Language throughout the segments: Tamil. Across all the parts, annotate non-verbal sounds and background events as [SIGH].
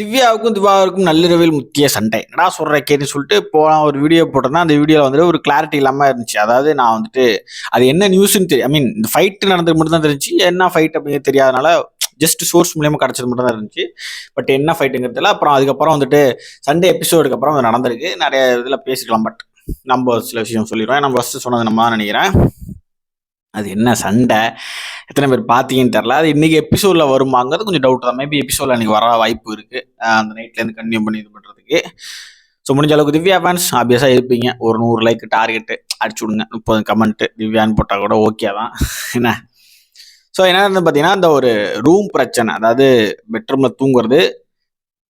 திவ்யாவுக்கும் திவாவுக்கும் நள்ளிரவில் முக்கிய சண்டை. என்னடா சொல்ற கேன்னு சொல்லிட்டு போன ஒரு வீடியோ போட்டிருந்தேன் அந்த வீடியோவில் வந்துட்டு ஒரு கிளாரிட்டி இல்லாமல் இருந்துச்சு. அதாவது நான் வந்துட்டு அது என்ன நியூஸ்னு தெரியும் ஐ மீன் இந்த ஃபைட் நடந்தது மட்டும் தான் தெரிஞ்சு என்ன ஃபைட் அப்படிங்கிறது தெரியாதனால ஜஸ்ட் சோர்ஸ் மூலியமா கிடைச்சது மட்டும் தான் இருந்துச்சு பட் என்ன ஃபைட்டுங்கிறதுல அப்புறம் அதுக்கப்புறம் வந்துட்டு சண்டே எபிசோடுக்கு அப்புறம் அது நடந்திருக்கு. நிறைய இதில் பேசிக்கலாம். பட் நம்ம சில விஷயம் சொல்லிடுவோம் நம்ம ஃபஸ்ட்டு சொன்னது நம்ம தான் நினைக்கிறேன். அது என்ன சண்டை? எத்தனை பேர் பார்த்தீங்கன்னு தெரில அது இன்றைக்கி எபிசோடில் வருமாங்கிறது கொஞ்சம் டவுட் தான். மேபி எபிசோடில் அன்றைக்கி வர வாய்ப்பு இருக்குது அந்த நைட்லேருந்து கண்டினியூ பண்ணி இது பண்ணுறதுக்கு ஸோ முடிஞ்ச அளவுக்கு திவ்யா ஃபேன்ஸ் ஆப்வியஸாக இருப்பீங்க. ஒரு நூறு லைக் டார்கெட்டு அடிச்சு விடுங்க. முப்பது கமெண்ட்டு திவ்யான்னு போட்டால் கூட ஓகே தான். என்ன? ஸோ என்ன பார்த்தீங்கன்னா இந்த ஒரு ரூம் பிரச்சனை அதாவது பெட்ரூமில் தூங்குறது.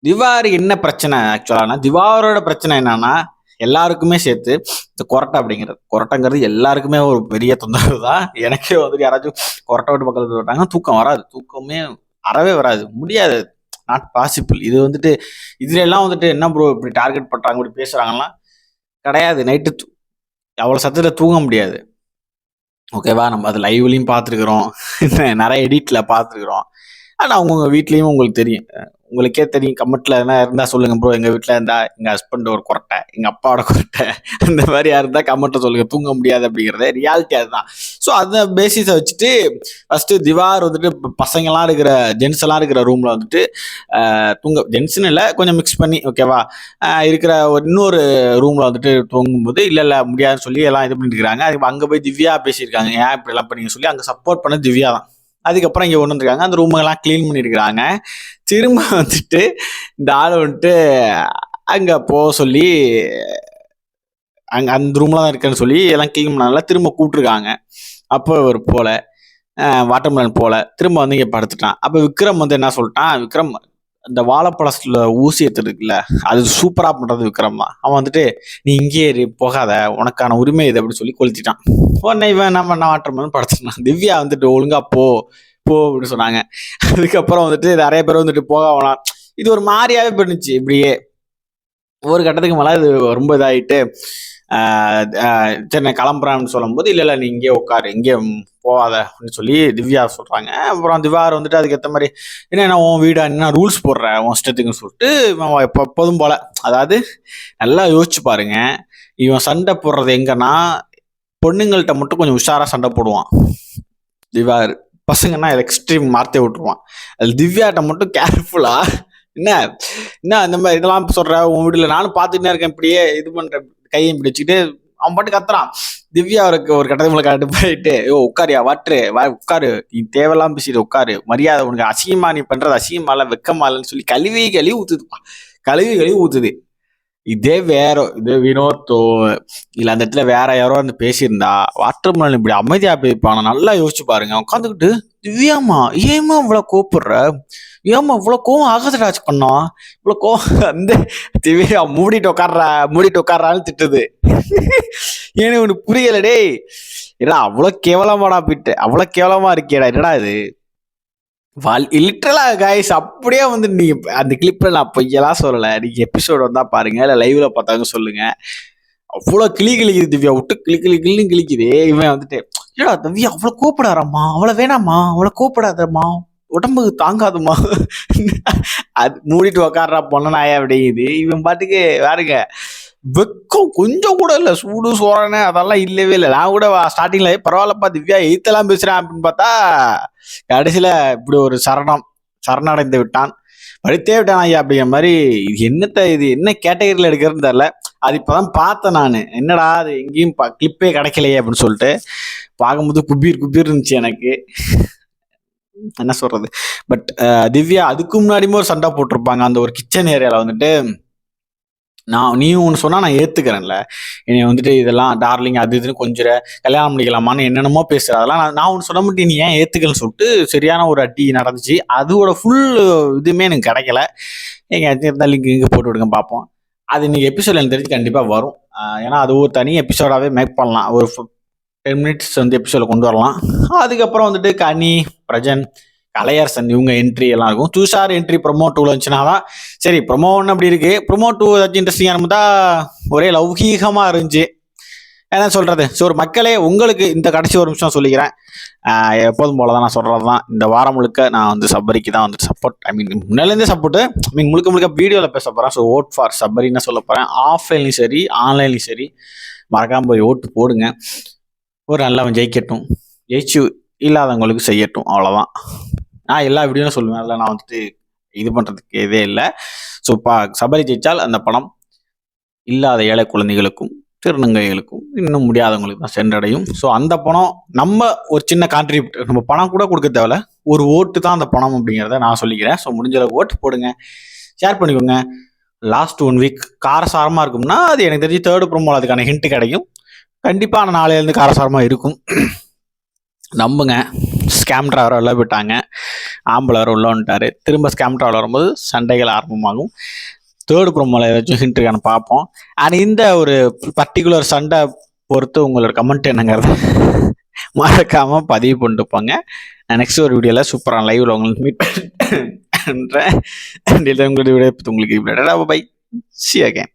திவாரு என்ன பிரச்சனை ஆக்சுவலானா திவாரோட பிரச்சனை என்னன்னா எல்லாருக்குமே சேர்த்து இந்த கொரட்டை அப்படிங்கிறது. கொரட்டைங்கிறது எல்லாருக்குமே ஒரு பெரிய தொந்தரவு தான் எனக்கே வந்துட்டு யாராச்சும் கொரட்டை விட்டு பக்கத்தில் விட்டாங்க தூக்கம் வராது. தூக்கமே அறவே வராது. முடியாது. நாட் பாசிபிள் இது வந்துட்டு இதுல எல்லாம் வந்துட்டு என்ன ப்ரோ இப்படி டார்கெட் பண்ணுறாங்க இப்படி பேசுறாங்கன்னா கிடையாது. நைட்டு அவ்வளோ சத்தத்தில் தூங்க முடியாது. ஓகேவா நம்ம அது லைவ்லையும் பார்த்துருக்குறோம். [LAUGHS] நிறைய எடிட்டில் பார்த்துருக்குறோம். ஆனால் அவங்கவுங்க வீட்லேயும் உங்களுக்கு தெரியும். உங்களுக்கே தெரியும் கமெண்ட்ல என்ன இருந்தால் சொல்லுங்க ப்ரோ எங்கள் வீட்டில் இருந்தா எங்கள் ஹஸ்பண்ட் ஒரு கொரட்டை எங்கள் அப்பாவோட கொரட்டை. [LAUGHS] அந்த மாதிரி யார் இருந்தால் கமெண்ட்டை சொல்லுங்க. தூங்க முடியாது அப்படிங்கிறது ரியாலிட்டி அதுதான். ஸோ அந்த பேசிஸை வச்சுட்டு ஃபஸ்ட்டு திவார் வந்துட்டு ப- பசங்கெல்லாம் இருக்கிற ஜென்ஸ் எல்லாம் இருக்கிற ரூமில் வந்துட்டு தூங்க ஜென்ஸ்னு இல்லை கொஞ்சம் மிக்ஸ் பண்ணி ஓகேவா இருக்கிற ஒரு இன்னொரு ரூமில் வந்துட்டு தூங்கும்போது இல்லை இல்லை முடியாதுன்னு சொல்லி எல்லாம் இது பண்ணிட்டு இருக்காங்க அதுக்கு அங்கே போய் திவ்யா பேசியிருக்காங்க. ஏன் இப்படி எல்லாம் பண்ணீங்க சொல்லி அங்கே சப்போர்ட் பண்ண திவ்யா தான். அதுக்கப்புறம் இங்கே கொண்டு வந்திருக்காங்க. அந்த ரூமெல்லாம் க்ளீன் பண்ணியிருக்கிறாங்க. திரும்ப வந்துட்டு இந்த ஆள் வந்துட்டு அங்கே போக சொல்லி அங்கே அந்த ரூம்லாம் தான் இருக்கேன்னு சொல்லி எல்லாம் க்ளீன் பண்ணால திரும்ப கூப்பிட்ருக்காங்க அப்போ ஒரு போல வாட்டர்மெலன் போல திரும்ப வந்து இங்கே படுத்துட்டான். அப்போ விக்ரம் வந்து என்ன சொல்லிட்டான்? விக்ரம் இந்த வாழைப்பழத்தில் ஊசி எடுத்து இருக்குல்ல அது சூப்பராக பண்ணுறது விக்ரம் தான். அவன் வந்துட்டு நீ இங்கேயே போகாத உனக்கான உரிமை இது அப்படின்னு சொல்லி கொளுத்திட்டான். உடனே இவன் என்ன பண்ண வாட்டர்மெலன் படுத்துட்டான் திவ்யா வந்துட்டு ஒழுங்கா போ போ அப்படின்னு சொன்னாங்க. அதுக்கப்புறம் வந்துட்டு நிறைய பேர் வந்துட்டு போக வேணாம் இது ஒரு மாதிரியாவே பண்ணுச்சு இப்படியே ஒரு கட்டத்துக்கு மேலே இது ரொம்ப இதாகிட்டு சரி நான் கிளம்புறான்னு சொல்லும்போது இல்லை இல்லை நீ இங்கே உட்காரு. இங்கே போகாத. அப்படின்னு சொல்லி திவ்யா சொல்கிறாங்க அப்புறம் திவார் வந்துட்டு அதுக்கேற்ற மாதிரி என்ன உன் வீடா? என்ன ரூல்ஸ் போடுற? உன் இஷ்டத்துக்குன்னு சொல்லிட்டு இவன் எப்போதும் போல. அதாவது நல்லா யோசிச்சு பாருங்க. இவன் சண்டை போடுறது எங்கன்னா பொண்ணுங்கள்கிட்ட மட்டும் கொஞ்சம் உஷாராக சண்டை போடுவான். திவார் பசங்கன்னா எக்ஸ்ட்ரீம் மாற்றி விட்டுருவான். அது திவ்யாட்ட மட்டும் கேர்ஃபுல்லாக என்ன? என்ன இந்த மாதிரி இதெல்லாம் சொல்ற? உன் வீட்டுல நானும் பார்த்துட்டே இருக்கேன். இப்படியே இது பண்ற கையும் பிடிச்சிட்டு அவன் பாட்டு கத்துறான். திவ்யா அவருக்கு ஒரு கட்டத்துக்கு மேல கட்டு போயிட்டு ஓ உட்காரியா வாட்ரு வா உட்காரு. நீ தேவையெல்லாம் பேசிட்டு உட்காரு. மரியாதை உனக்கு அசிங்கமா நீ பண்றது அசிங்கமா இல்ல வெக்கமா இல்லைன்னு சொல்லி கழுவி கழுவி ஊத்துதுப்பா கழுவி கழுவி ஊத்துது. இதே வேற இதே வினோத்தோ இல்ல அந்த இடத்துல வேற யாரோ வந்து பேசியிருந்தா வாட்டர்மெலன் இப்படி அமைதியா போயிருப்பான? நல்லா யோசிச்சு பாருங்க. உட்காந்துக்கிட்டு திவ்யாமா ஏமா இவ்வளவு கூப்பிடுற? ஏமா இவ்வளோ கோவம் ஆகாதடாச்சு பண்ணோம் இவ்வளோ கோவம் வந்து திவ்யா மூடிட்டு உட்கார்றா மூடிட்டு உட்கார்றான்னு திட்டுது. ஏன்னு உனக்கு புரியல டேய். ஏடா அவ்வளோ கேவலமாடா பிட்டு அவ்வளோ கேவலமா இருக்கேடா என்னடா இது? வால் லிட்டரலா காய்ஸ் அப்படியே வந்து நீங்க அந்த கிளிப்பில் நான் பொய்யெல்லாம் சொல்லலை. நீங்க எபிசோடு வந்தா பாருங்க. இல்லை லைவ்ல பார்த்தாங்க சொல்லுங்க. அவ்வளோ கிளி கிளிக்குது திவ்யா. விட்டு கிளி கிளி கிளின்னு கிளிக்குது. இவன் வந்துட்டு ஏடா திவ்யா அவ்வளோ கூப்பிடாரம்மா அவ்வளோ வேணாம்மா. அவ்வளோ கூப்பிடாதம்மா உடம்புக்கு தாங்காதுமா? அது மூடிட்டு உக்காடுறா பொண்ண அப்படிங்குது. இவன் பாட்டுக்கு வேறுங்க வெக்கம் கொஞ்சம் கூட இல்லை. சூடு சோறனே அதெல்லாம் இல்லவே இல்லை. நான் கூட ஸ்டார்டிங்ல பரவாயில்லப்பா திவ்யா எய்த்தெல்லாம் பேசுறேன் அப்படின்னு பார்த்தா கடைசியில இப்படி ஒரு சரணம் சரணடைந்து விட்டான். படித்தே விட்டான் ஐயா அப்படிங்கிற மாதிரி இது என்னத்த இது? என்ன கேட்டகரியில் எடுக்கிறதுன்னு தெரில அது இப்போதான் பார்த்தேன் நான். என்னடா அது? எங்கேயும் பா கிளிப்பே கிடைக்கலையே அப்படின்னு சொல்லிட்டு பார்க்கும்போது குபீர் குபீர் இருந்துச்சு எனக்கு. என்ன சொல்றது? பட் திவ்யா அதுக்கு முன்னாடியுமே ஒரு சண்டை போட்டிருப்பாங்க. அந்த ஒரு கிச்சன் ஏரியாவில் வந்துட்டு நான் நீ ஒன்று சொன்னால் நான் ஏற்றுக்கிறேன்ல என்னை வந்துட்டு இதெல்லாம் டார்லிங் அது இதுன்னு கொஞ்சம் கல்யாணம் பண்ணிக்கலாமான்னு என்னென்னமோ பேசுகிற அதெல்லாம் நான் நான் ஒன்று சொல்ல முடியும் நீ ஏன் ஏற்றுக்கலன்னு சொல்லிட்டு சரியான ஒரு அடி நடந்துச்சு. அதோட ஃபுல் இதுவுமே எனக்கு கிடைக்கல. எங்கள் இருந்தால் லிங்க் இங்கே போட்டு விடுங்க பார்ப்போம் அது இன்னைக்கு எபிசோட் எனக்கு தெரிஞ்சு கண்டிப்பாக வரும். ஏன்னா அது ஒரு தனி எபிசோடாகவே மேக் பண்ணலாம். ஒரு டென் மினிட்ஸ் வந்து எபிசோட கொண்டு வரலாம். அதுக்கப்புறம் வந்துட்டு கனி பிரஜன் கலையரசன் இவங்க என்ட்ரி எல்லாம் இருக்கும். துஷார் என்ட்ரி ப்ரொமோ டூவில் இருந்துச்சுன்னா தான் சரி ப்ரொமோ ஒன்று அப்படி இருக்கு. ப்ரொமோ டூ ஏதாச்சும் இன்ட்ரெஸ்டிங்காக இருந்தா ஒரே லௌகீகமாக இருந்துச்சு. என்ன சொல்றது? ஸோ ஒரு மக்களே உங்களுக்கு இந்த கடைசி ஒரு நிமிஷம் சொல்லிக்கிறேன். எப்போதும் போல தான் நான் சொல்கிறது தான் இந்த வாரம் முழுக்க நான் வந்து சபரிக்கு தான் வந்து சப்போர்ட் ஐ மீன் முன்னாலேருந்தே சப்போர்ட்டு ஐ மீன் முழுக்க முழுக்க வீடியோவில் பேச போகிறேன் ஸோ ஓட் ஃபார் சபரின்னு சொல்ல போகிறேன் ஆஃப்லைன்லையும் சரி ஆன்லைன்லையும் சரி. மறக்காம போய் ஓட்டு போடுங்க. ஒரு நல்லவன் ஜெயிக்கட்டும். ஜெயிச்சு இல்லாதவங்களுக்கு செய்யட்டும் அவ்வளோதான் நான் எல்லா வீடியோவும் சொல்லுவேன். அதில் நான் வந்துட்டு இது பண்ணுறதுக்கு இதே இல்லை. ஸோ பா சபரி ஜெயித்தால் அந்த பணம் இல்லாத ஏழை குழந்தைகளுக்கும் திருநங்கைகளுக்கும் இன்னும் முடியாதவங்களுக்கு தான் சென்றடையும். ஸோ அந்த பணம் நம்ம ஒரு சின்ன கான்ட்ரிபியூட் நம்ம பணம் கூட கொடுக்க தேவையில்ல. ஒரு ஓட்டு தான் அந்த பணம் அப்படிங்கிறத நான் சொல்லிக்கிறேன். ஸோ முடிஞ்ச அளவுக்கு ஓட்டு போடுங்க. ஷேர் பண்ணிக்கோங்க. லாஸ்ட் ஒன் வீக் காரசாரமாக இருக்கும்னா அது எனக்கு தெரிஞ்சு தேர்டு ப்ரோமோவில் அதுக்கான ஹிண்ட் கிடைக்கும். கண்டிப்பாக நாளையிலேருந்து காரசாரமாக இருக்கும். நம்புங்க. ஸ்கேம் டிரைவர் உள்ள போயிட்டாங்க ஆம்பளை உள்ள வந்துட்டாரு. திரும்ப ஸ்கேம் டிரைவர் வரும்போது சண்டைகள் ஆரம்பமாகும். தேர்டு ப்ரோமோல ஏதாச்சும் ஹிண்ட் இருக்கான்னு பார்ப்போம். அண்ட் இந்த ஒரு பர்டிகுலர் சண்டை பொறுத்து உங்களோட கமெண்ட் என்னங்கிறத மறக்காமல் பதிவு பண்ணிட்டு போங்க. நெக்ஸ்ட் ஒரு வீடியோவில் சூப்பரான லைவில் உங்களுக்கு மீட் பண்ணுறேன் உங்களுடைய வீடியோ உங்களுக்கு பை சி அகேன்